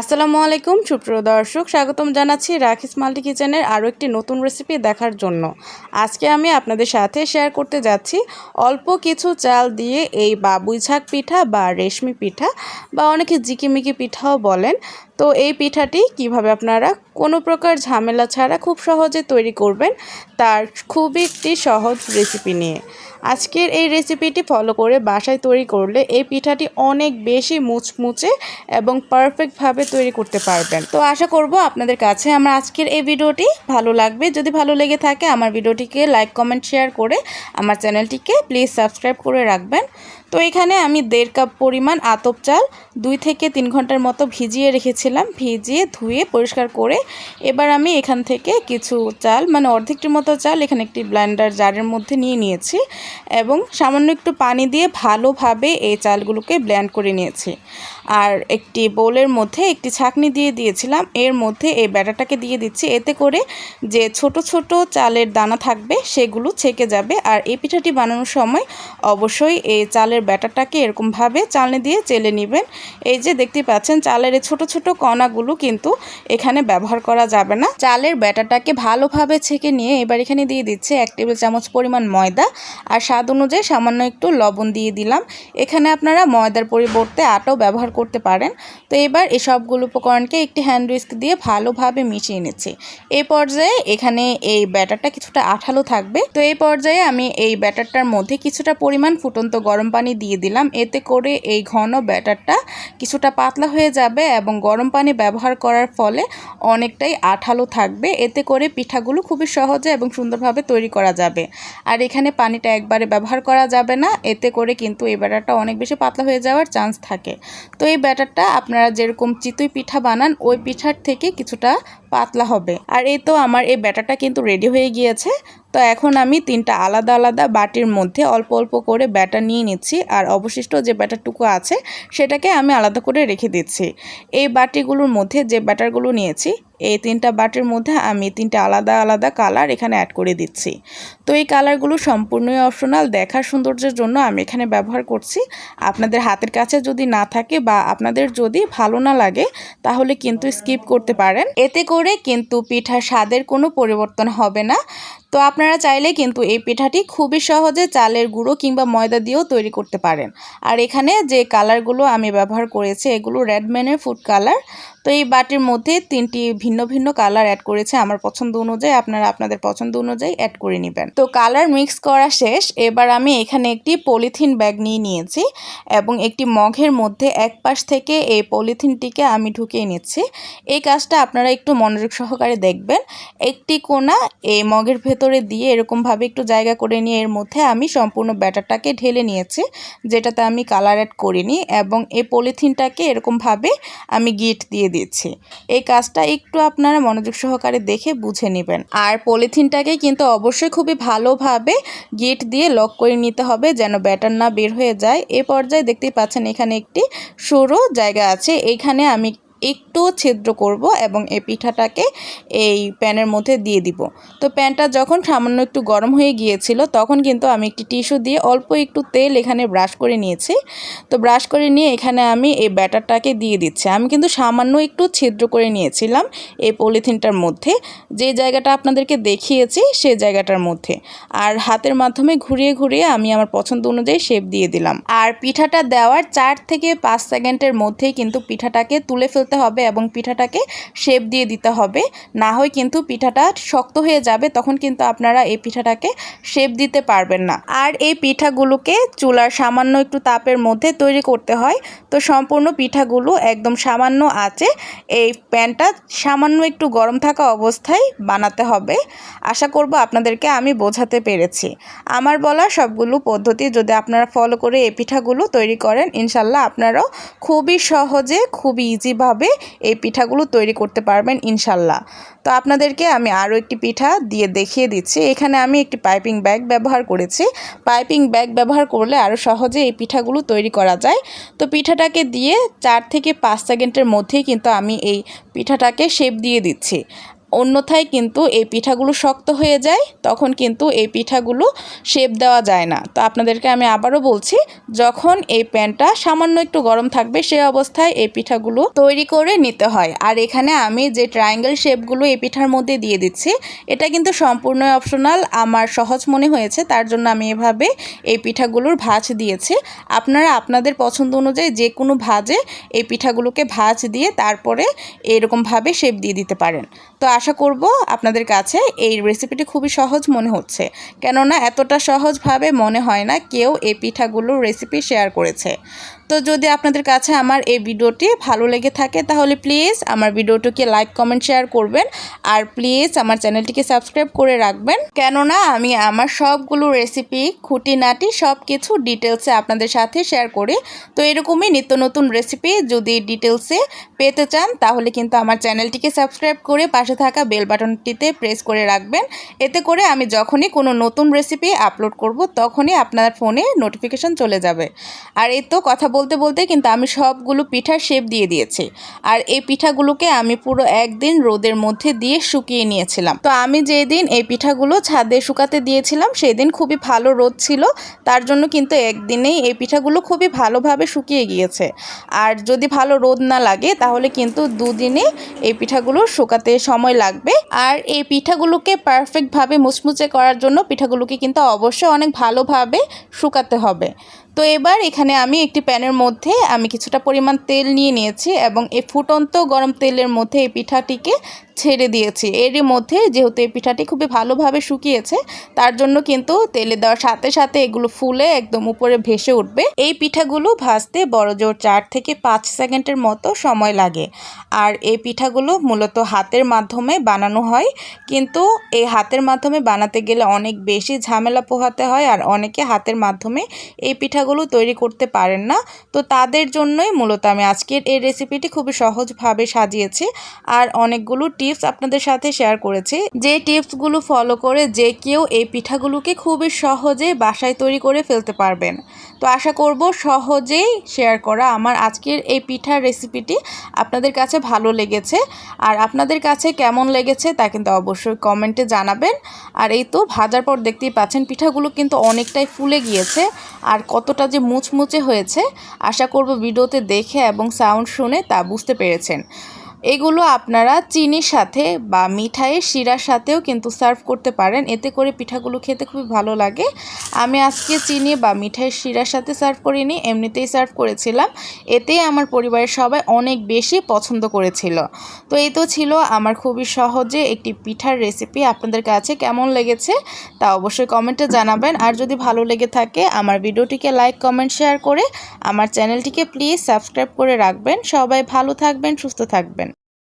আসসালামু আলাইকুম, সুপ্রিয় দর্শক, স্বাগতম জানাচ্ছি রাখিস মাল্টি কিচেনের আরও একটি নতুন রেসিপি দেখার জন্য। আজকে আমি আপনাদের সাথে শেয়ার করতে যাচ্ছি অল্প কিছু চাল দিয়ে এই বাবুই ঝাঁক পিঠা বা রেশমি পিঠা বা অনেকে জিকিমিকি পিঠাও বলেন। তো এই পিঠাটি কীভাবে আপনারা কোনো প্রকার ঝামেলা ছাড়া খুব সহজে তৈরি করবেন, তার খুবই একটি সহজ রেসিপি নিয়ে। আজকের এই রেসিপিটি ফলো করে বাসায় তৈরি করলে এই পিঠাটি অনেক বেশি মুচমুচে এবং পারফেক্টভাবে তৈরি করতে পারবেন। তো আশা করব আপনাদের কাছে আমার আজকের এই ভিডিওটি ভালো লাগবে। যদি ভালো লেগে থাকে, আমার ভিডিওটিকে লাইক, কমেন্ট, শেয়ার করে আমার চ্যানেলটিকে প্লিজ সাবস্ক্রাইব করে রাখবেন। তো এখানে আমি দেড় কাপ পরিমাণ আতপ চাল দুই থেকে তিন ঘণ্টার মতো ভিজিয়ে রেখেছিলাম, ভিজিয়ে ধুয়ে পরিষ্কার করে। এবার আমি এখান থেকে কিছু চাল মানে অর্ধেকটির মতো চাল এখানে একটি ব্লেন্ডার জারের মধ্যে নিয়ে নিয়েছি এবং সামান্য একটু পানি দিয়ে ভালোভাবে এই চালগুলোকে ব্ল্যান্ড করে নিয়েছি। আর একটি বোলের মধ্যে একটি ছাকনি দিয়ে দিয়েছিলাম, এর মধ্যে এই ব্যাটারটাকে দিয়ে দিচ্ছি, এতে করে যে ছোট ছোট চালের দানা থাকবে সেগুলো ছেকে যাবে। আর এই পিঠাটি বানানোর সময় অবশ্যই এই চালের ব্যাটারটাকে এরকমভাবে চালনি দিয়ে চেলে নেবেন। এই যে দেখতে পাচ্ছেন, চালের এই ছোট ছোট কণাগুলো কিন্তু এখানে ব্যবহার করা যাবে না। চালের ব্যাটারটাকে ভালোভাবে ছেঁকে নিয়ে এবার এখানে দিয়ে দিচ্ছে এক টেবিল চামচ পরিমাণ ময়দা। আর স্বাদ অনুযায়ী সামান্য একটু লবণ দিয়ে দিলাম। এখানে আপনারা ময়দার পরিবর্তে আটাও ব্যবহার করতে পারেন। তো এবার এই সবগুলো উপকরণকে একটি হ্যান্ড উইস্ক দিয়ে ভালোভাবে মিশিয়ে নিচ্ছি। এই পর্যায়ে এখানে এই ব্যাটারটা কিছুটা আঠালো থাকবে। তো এই পর্যায়ে আমি এই ব্যাটারটার মধ্যে কিছুটা পরিমাণ ফুটন্ত গরম পানি দিয়ে দিলাম। এতে করে এই ঘন ব্যাটারটা কিছুটা পাতলা হয়ে যাবে এবং গরম পানি ব্যবহার করার ফলে অনেকটাই আঠালো থাকবে। এতে করে পিঠাগুলো খুবই সহজে এবং সুন্দরভাবে তৈরি করা যাবে। আর এখানে পানিটা একবারে ব্যবহার করা যাবে না। এতে করে কিন্তু এই ব্যাটারটা অনেক বেশি পাতলা হয়ে যাওয়ার চান্স থাকে। তো এই ব্যাটারটা আপনারা যেরকম চিতই পিঠা বানান, ওই পিঠার থেকে কিছুটা পাতলা হবে। আর এই তো আমার এই ব্যাটারটা কিন্তু রেডি হয়ে গিয়েছে। তো এখন আমি তিনটা আলাদা আলাদা বাটির মধ্যে অল্প অল্প করে ব্যাটার নিয়ে নিচ্ছি আর অবশিষ্ট যে ব্যাটারটুকু আছে সেটাকে আমি আলাদা করে রেখে দিচ্ছি। এই বাটিগুলোর মধ্যে যে ব্যাটারগুলো নিয়েছি এই তিনটা বাটির মধ্যে আমি তিনটা আলাদা আলাদা কালার এখানে অ্যাড করে দিচ্ছি। তো এই কালারগুলো সম্পূর্ণই অপশনাল দেখার সৌন্দর্যের জন্য আমি এখানে ব্যবহার করছি। আপনাদের হাতের কাছে যদি না থাকে বা আপনাদের যদি ভালো না লাগে, তাহলে কিন্তু স্কিপ করতে পারেন। এতে করে কিন্তু পিঠার স্বাদের কোনো পরিবর্তন হবে না। তো আপনারা চাইলে কিন্তু এই পিঠাটি খুবই সহজে চালের গুঁড়ো কিংবা ময়দা দিয়েও তৈরি করতে পারেন। আর এখানে যে কালারগুলো আমি ব্যবহার করেছি, এগুলো রেডম্যানের ফুড কালার তো এই বাটির মধ্যে তিনটি ভিন্ন ভিন্ন কালার অ্যাড করেছে আমার পছন্দ অনুযায়ী, আপনারা আপনাদের পছন্দ অনুযায়ী অ্যাড করে নেবেন। তো কালার মিক্স করা শেষ, এবার আমি এখানে একটি পলিথিন ব্যাগ নিয়ে নিয়েছি এবং একটি মগের মধ্যে এক পাশ থেকে এই পলিথিনটিকে আমি ঢুকিয়ে নিচ্ছি। এই কাজটা আপনারা একটু মনোযোগ সহকারে দেখবেন। একটি কোনা এই মগের ভেতরে দিয়ে এরকমভাবে একটু জায়গা করে নিয়ে এর মধ্যে আমি সম্পূর্ণ ব্যাটারটাকে ঢেলে নিয়েছি, যেটাতে আমি কালার অ্যাড করিনি এবং এই পলিথিনটাকে এরকমভাবে আমি গিট দিয়ে দিচ্ছি। এই কাজটা একটু আপনারা মনোযোগ সহকারে দেখে বুঝে নেবেন। আর পলিথিনটাকে কিন্তু অবশ্যই খুবই ভালোভাবে গিট দিয়ে লক করে নিতে হবে যেন ব্যাটার না বের হয়ে যায়। এ পর্যায়ে দেখতেই পাচ্ছেন এখানে একটি সরু জায়গা আছে। এইখানে আমি একটু ছিদ্র করব এবং এই পিঠাটাকে এই প্যানের মধ্যে দিয়ে দিব। তো প্যানটা যখন সামান্য একটু গরম হয়ে গিয়েছিল, তখন কিন্তু আমি একটি টিস্যু দিয়ে অল্প একটু তেল এখানে ব্রাশ করে নিয়েছি। তো ব্রাশ করে নিয়ে এখানে আমি এই ব্যাটারটাকে দিয়ে দিচ্ছি। আমি কিন্তু সামান্য একটু ছিদ্র করে নিয়েছিলাম এই পলিথিনটার মধ্যে। যে জায়গাটা আপনাদেরকে দেখিয়েছি, সে জায়গাটার মধ্যে। আর হাতের মাধ্যমে ঘুরিয়ে ঘুরিয়ে আমি আমার পছন্দ অনুযায়ী শেপ দিয়ে দিলাম। আর পিঠাটা দেওয়ার চার থেকে পাঁচ সেকেন্ডের মধ্যেই কিন্তু পিঠাটাকে তুলে ফেলতে হবে এবং পিঠাটাকে শেপ দিয়ে দিতে হবে। না হয় কিন্তু পিঠাটা শক্ত হয়ে যাবে, তখন কিন্তু আপনারা এই পিঠাটাকে শেপ দিতে পারবেন না। আর এই পিঠাগুলোকে চুলার সামান্য একটু তাপের মধ্যে তৈরি করতে হয়। তো সম্পূর্ণ পিঠাগুলো একদম সামান্য আছে, এই প্যানটা সামান্য একটু গরম থাকা অবস্থায় বানাতে হবে। আশা করব আপনাদেরকে আমি বোঝাতে পেরেছি। আমার বলা সবগুলো পদ্ধতি যদি আপনারা ফলো করে এই পিঠাগুলো তৈরি করেন, ইনশাল্লাহ আপনারাও খুবই সহজে, খুবই ইজিভাবে এই পিঠাগুলো তৈরি করতে পারবেন ইনশাল্লাহ। তো আপনাদেরকে আমি আরও একটি পিঠা দিয়ে দেখিয়ে দিচ্ছি। এখানে আমি একটি পাইপিং ব্যাগ ব্যবহার করেছি। পাইপিং ব্যাগ ব্যবহার করলে আরও সহজে এই পিঠাগুলো তৈরি করা যায়। তো পিঠাটাকে দিয়ে চার থেকে পাঁচ সেকেন্ডের মধ্যেই কিন্তু আমি এই পিঠাটাকে শেপ দিয়ে দিচ্ছি। অন্যথায় কিন্তু এই পিঠাগুলো শক্ত হয়ে যায়, তখন কিন্তু এই পিঠাগুলো শেপ দেওয়া যায় না। তো আপনাদেরকে আমি আবারও বলছি, যখন এই প্যানটা সামান্য একটু গরম থাকবে সেই অবস্থায় এই পিঠাগুলো তৈরি করে নিতে হয়। আর এখানে আমি যে ট্রায়াঙ্গেল শেপগুলো এই পিঠার মধ্যে দিয়ে দিচ্ছি, এটা কিন্তু সম্পূর্ণ অপশনাল আমার সহজ মনে হয়েছে, তার জন্য আমি এভাবে এই পিঠাগুলোর ভাজ দিয়েছি। আপনারা আপনাদের পছন্দ অনুযায়ী যে কোনো ভাজে এই পিঠাগুলোকে ভাজ দিয়ে তারপরে এরকমভাবে শেপ দিয়ে দিতে পারেন। তো আশা করব আপনাদের কাছে এই রেসিপিটি খুবই সহজ মনে হচ্ছে। কেননা এতটা সহজভাবে মনে হয় না কেউ এই পিঠাগুলোর রেসিপি শেয়ার করেছে। তো যদি আপনাদের কাছে আমার এই ভিডিওটি ভালো লেগে থাকে, তাহলে প্লিজ আমার ভিডিওটিকে লাইক কমেন্ট শেয়ার করবেন। আর প্লিজ আমার চ্যানেলটিকে সাবস্ক্রাইব করে রাখবেন। কেননা আমি আমার সবগুলো রেসিপি খুঁটিনাটি সব কিছু ডিটেলসে আপনাদের সাথে শেয়ার করি। তো এরকমই নিত্য নতুন রেসিপি যদি ডিটেলসে পেতে চান, তাহলে কিন্তু আমার চ্যানেলটিকে সাবস্ক্রাইব করে পাশে থাকা বেল বাটনটিতে প্রেস করে রাখবেন। এতে করে আমি যখনই কোনো নতুন রেসিপি আপলোড করব, তখনই আপনার ফোনে নোটিফিকেশন চলে যাবে। আর এই তো কথা বলতে বলতে কিন্তু আমি সবগুলো পিঠার শেপ দিয়ে দিয়েছি। আর এই পিঠাগুলোকে আমি পুরো একদিন রোদের মধ্যে দিয়ে শুকিয়ে নিয়েছিলাম। তো আমি যেই দিন এই পিঠাগুলো ছাদে শুকাতে দিয়েছিলাম সেই দিন খুবই ভালো রোদ ছিল। তার জন্য কিন্তু একদিনেই এই পিঠাগুলো খুবই ভালোভাবে শুকিয়ে গিয়েছে। আর যদি ভালো রোদ না লাগে, তাহলে কিন্তু দুদিনে এই পিঠাগুলো শুকাতে সময় লাগবে। আর এই পিঠাগুলোকে পারফেক্টভাবে মুচমুচে করার জন্য পিঠাগুলোকে কিন্তু অবশ্যই অনেক ভালোভাবে শুকাতে হবে। তো এবার এখানে আমি একটি প্যানের মধ্যে আমি কিছুটা পরিমাণ তেল নিয়ে নিয়েছি এবং এই ফুটন্ত গরম তেলের মধ্যে এই পিঠাটিকে ছেড়ে দিয়েছি। এরই মধ্যে যেহেতু এই পিঠাটি খুবই ভালোভাবে শুকিয়েছে, তার জন্য কিন্তু তেলে দেওয়ার সাথে সাথে এগুলো ফুলে একদম উপরে ভেসে উঠবে। এই পিঠাগুলো ভাজতে বড় জোর চার থেকে পাঁচ সেকেন্ডের মতো সময় লাগে। আর এই পিঠাগুলো মূলত হাতের মাধ্যমে বানানো হয়, কিন্তু এই হাতের মাধ্যমে বানাতে গেলে অনেক বেশি ঝামেলা পোহাতে হয় আর অনেকে হাতের মাধ্যমে এই পিঠাগুলো তৈরি করতে পারেন না। তো তাদের জন্যই মূলত আমি আজকের এই রেসিপিটি খুবই সহজভাবে সাজিয়েছি। আর অনেকগুলো টিপস আপনাদের সাথে শেয়ার করেছি। যে টিপসগুলো ফলো করে যে কেউ এই পিঠাগুলোকে খুবই সহজে বাসায় তৈরি করে ফেলতে পারবেন। তো আশা করব সহজেই শেয়ার করা আমার আজকের এই পিঠার রেসিপিটি আপনাদের কাছে ভালো লেগেছে। আর আপনাদের কাছে কেমন লেগেছে তা কিন্তু অবশ্যই কমেন্টে জানাবেন। আর এই তো ভাজার পর দেখতেই পাচ্ছেন পিঠাগুলো কিন্তু অনেকটাই ফুলে গিয়েছে আর কতটা যে মুচমুচে হয়েছে। আশা করব ভিডিওতে দেখে এবং সাউন্ড শুনে তা বুঝতে পেরেছেন। এগুলো আপনারা চিনির সাথে বা মিঠাইয়ের শিরার সাথেও কিন্তু সার্ভ করতে পারেন। এতে করে পিঠাগুলো খেতে খুবই ভালো লাগে। আমি আজকে চিনি বা মিঠাইয়ের শিরার সাথে সার্ভ করিনি, এমনিতেই সার্ভ করেছিলাম। এতেই আমার পরিবারের সবাই অনেক বেশি পছন্দ করেছিল। তো এই তো ছিল আমার খুবই সহজে একটি পিঠার রেসিপি আপনাদের কাছে কেমন লেগেছে তা অবশ্যই কমেন্টে জানাবেন। আর যদি ভালো লেগে থাকে, আমার ভিডিওটিকে লাইক কমেন্ট শেয়ার করে আমার চ্যানেলটিকে প্লিজ সাবস্ক্রাইব করে রাখবেন। সবাই ভালো থাকবেন, সুস্থ থাকবেন।